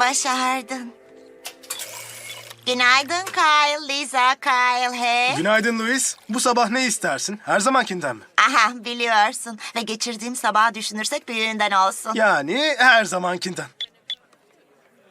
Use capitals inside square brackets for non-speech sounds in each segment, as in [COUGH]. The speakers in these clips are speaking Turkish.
Başardın. Günaydın Kyle, Lisa, Kyle, hey. Günaydın Louis. Bu sabah ne istersin? Her zamankinden mi? Aha biliyorsun. Ve geçirdiğim sabahı düşünürsek büyüğünden olsun. Yani her zamankinden.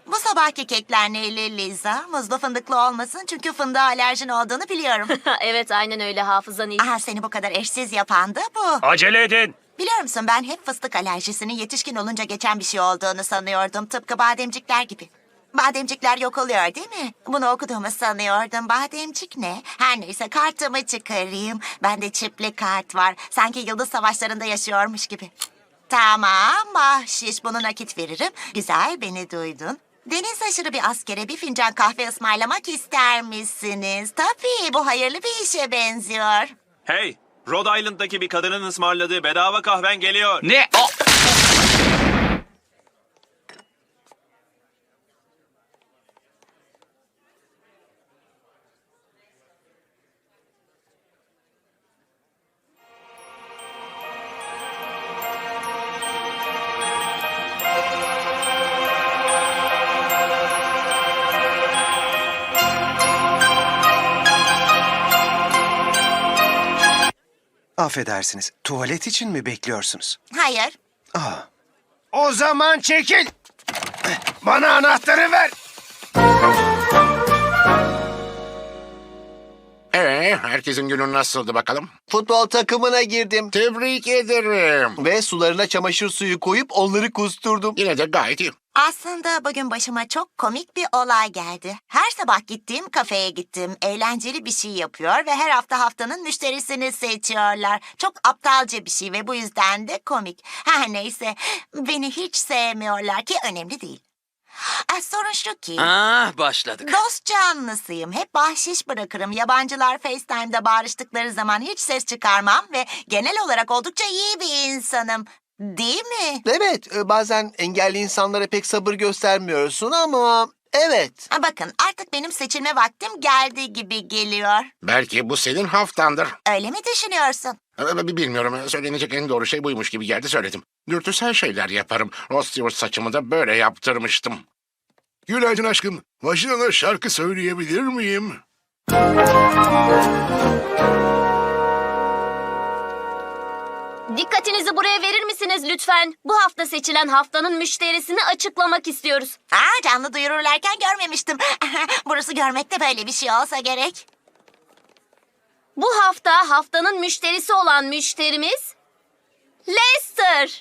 Bu sabahki kekler neyli Lisa? Muzlu fındıklı olmasın çünkü fındığa alerjin olduğunu biliyorum. [LAUGHS] evet aynen öyle hafızan iyi. Aha seni bu kadar eşsiz yapan da bu. Acele edin. Biliyor musun ben hep fıstık alerjisinin yetişkin olunca geçen bir şey olduğunu sanıyordum. Tıpkı bademcikler gibi. Bademcikler yok oluyor değil mi? Bunu okuduğumu sanıyordum. Bademcik ne? Her neyse kartımı çıkarayım. Bende çipli kart var. Sanki yıldız savaşlarında yaşıyormuş gibi. Tamam bahşiş bunu nakit veririm. Güzel beni duydun. Deniz aşırı bir askere bir fincan kahve ısmarlamak ister misiniz? Tabii bu hayırlı bir işe benziyor. Hey, Rhode Island'daki bir kadının ısmarladığı bedava kahven geliyor. Ne? O- Affedersiniz, tuvalet için mi bekliyorsunuz? Hayır. O zaman çekil! Bana anahtarı ver! Ee, herkesin günü nasıldı bakalım? Futbol takımına girdim Tebrik ederim. ve sularına çamaşır suyu koyup onları kusturdum. Yine de gayet iyi. Aslında bugün başıma çok komik bir olay geldi. Her sabah gittiğim kafeye gittim. Eğlenceli bir şey yapıyor ve her hafta haftanın müşterisini seçiyorlar. Çok aptalca bir şey ve bu yüzden de komik. Her neyse beni hiç sevmiyorlar ki önemli değil. Ah, sorun şu ki... Ah başladık. Dost canlısıyım. Hep bahşiş bırakırım. Yabancılar FaceTime'da bağırıştıkları zaman hiç ses çıkarmam ve genel olarak oldukça iyi bir insanım. Değil mi? Evet, e, bazen engelli insanlara pek sabır göstermiyorsun ama evet. Ha, bakın artık benim seçilme vaktim geldi gibi geliyor. Belki bu senin haftandır. Öyle mi düşünüyorsun? Ee, Bilmiyorum, söylenecek en doğru şey buymuş gibi geldi söyledim. Dürtüsel şeyler yaparım. Rod Stewart saçımı da böyle yaptırmıştım. Günaydın aşkım. Vajinana şarkı söyleyebilir miyim? Dikkatinizi buraya verir misiniz lütfen? Bu hafta seçilen haftanın müşterisini açıklamak istiyoruz. Aa, canlı duyururlarken görmemiştim. [LAUGHS] Burası görmekte böyle bir şey olsa gerek. Bu hafta haftanın müşterisi olan müşterimiz Lester.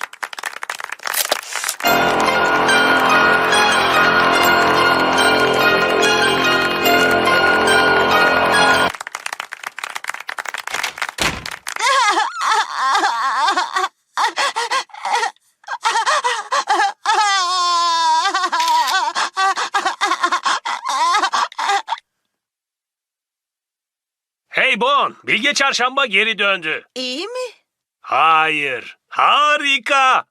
Hey Bon, Bilge Çarşamba geri döndü. İyi mi? Hayır, harika.